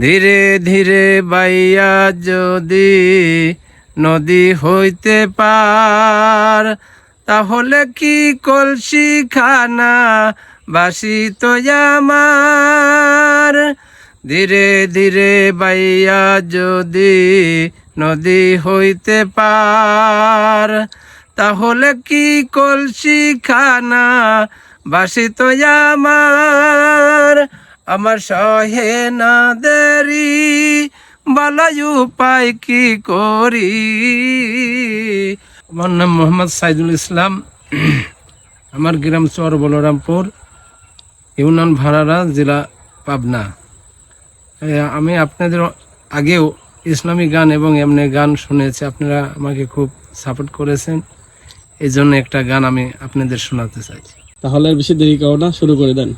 ধীরে ধীরে বাইয়া যদি নদী হইতে পার, তাহলে কি কলসি খানা বাসি তো ধীরে ধীরে বাইয়া যদি নদী হইতে পার, তাহলে কি কলসি খানা বাসি তো আমার সহে না দেরি বালাই উপায় কি করি? আমার নাম মোহাম্মদ সাইদুল ইসলাম। আমার গ্রাম চর বলরামপুর, ইউনিয়ন ভাড়ারা, জেলা পাবনা। আমি আপনাদের আগেও ইসলামী গান এবং এমনি গান শুনেছি, আপনারা আমাকে খুব সাপোর্ট করেছেন। এই জন্য একটা গান আমি আপনাদের শোনাতে চাইছি তাহলে বেশি দেরি করো না, শুরু করে দেন।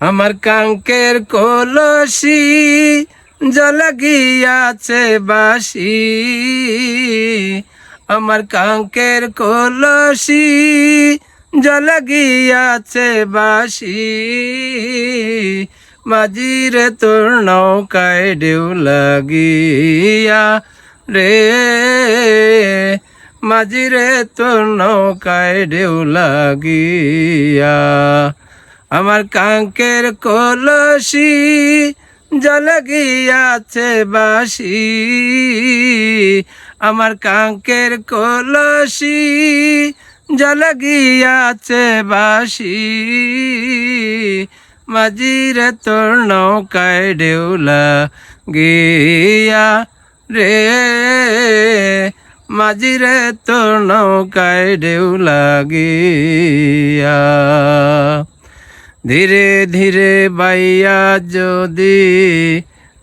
আমার কাঙ্কের কলসি জল গিয়াছে বাসি আমার কাঙ্কের কলসি জল গিয়াছে বাসি মাঝিরে তোর নৌকায় ঢেউ লাগিয়া রে। মাঝিরে তোর নৌকায় ঢেউ লাগিয়া আমার কাঙ্কের কলসি জল গিয়াছে বাসি আমার কাঙ্কের কলসি জল গিয়াছে বাসি মাঝিরে তোর নৌকায় ঢেউলা গিয়া রে। মাঝিরে তোর নৌকায় ঢেউলা গিয়া। ধীরে ধীরে বাইয়া যদি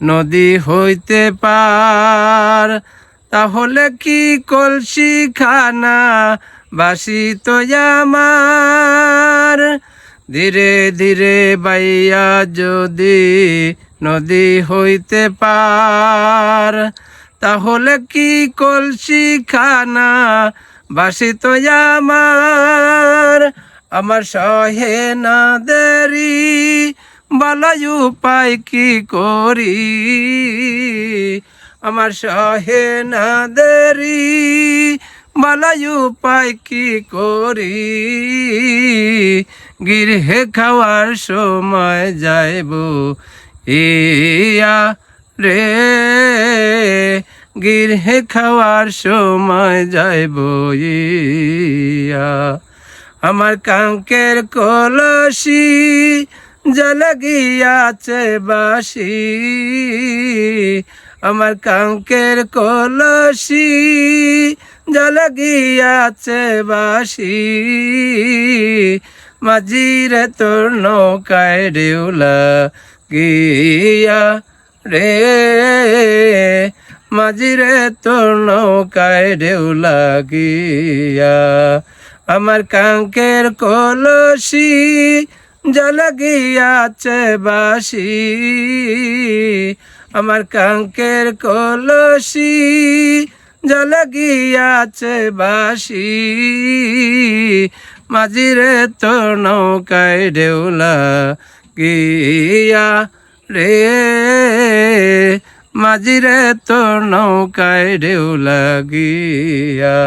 নদী হইতে পার, তাহলে কি কলসি খানা বাসি তো ধীরে ধীরে বাইয়া যদি নদী হইতে পার, তাহলে কি কলসি খানা বাসি তো আমার সহে না দেরি বালাই উপায় কি করি? আমার সহে না দেরি বালাই উপায় কি করি? গৃহে খাওয়ার সময় যাইব, ইয়া রে। গৃহে খাওয়ার সময় যাইব, ইয়া আমার কাঙ্কের কলসি জল গিয়াছে বাসি আমার কাঙ্কের কলসি জল গিয়াছে বাসি মাঝিরে তোর নৌকায় ঢেউলা গিয়া রে। মাঝিরে তোর নৌকায় ঢেউলা গিয়া আমার কাঙ্কের কলসি জল গিয়াছে বাসি আমার কাঙ্কের কলসি জল গিয়াছে বাসি মাঝিরে তোর নৌকায় ঢেউলা গিয়া রে। মাঝিরে তোর নৌকায় ঢেউলা গিয়া।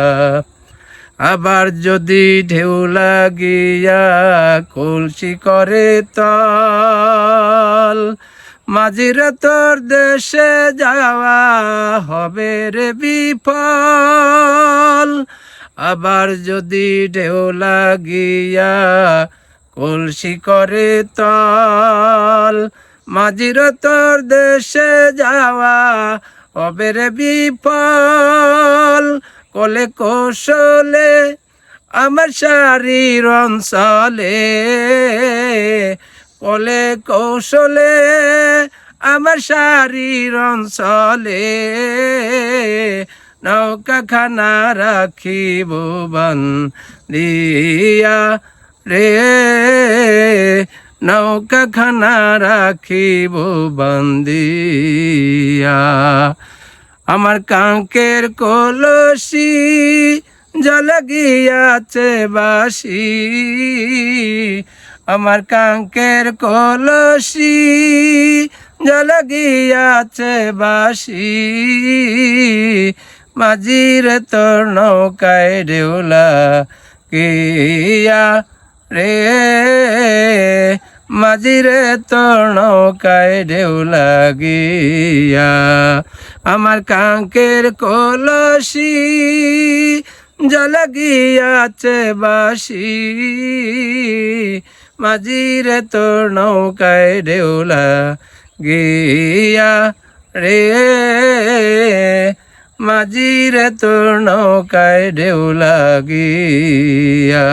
আবার যদি ঢেউ লাগিয়া কলসি করে তল, মাঝিরে তোর দেশে যাওয়া হবে রে বিফল। আবার যদি ঢেউ লাগিয়া কলসি করে তল, মাঝির তোর দেশে যাওয়া হবে রে বিফল। কলে কৌশলে, আমার শারীর অঞ্চলে। কলে কৌশলে, আমার শারীর অঞ্চলে। নৌকা খানা রাখিব বান দিয়া রে। নৌকা খানা রাখিব বান্দিয়া। আমার কাঙ্কের কলসি জল গিয়াছে বাসি আমার কাঙ্কের কলসি জল গিয়াছে বাসি মাঝির তোর নৌকায় ঢেউলা গিয়া রে। মাঝিরে তোর নৌকায় ঢেউলা লাগিয়া, আমার কাঙ্কের কলসি জল গিয়াছে বাসি মাঝিরে তোর নৌকায় ঢেউলা গিয়া রে, মাঝিরে তোর নৌকায় ঢেউলা গিয়া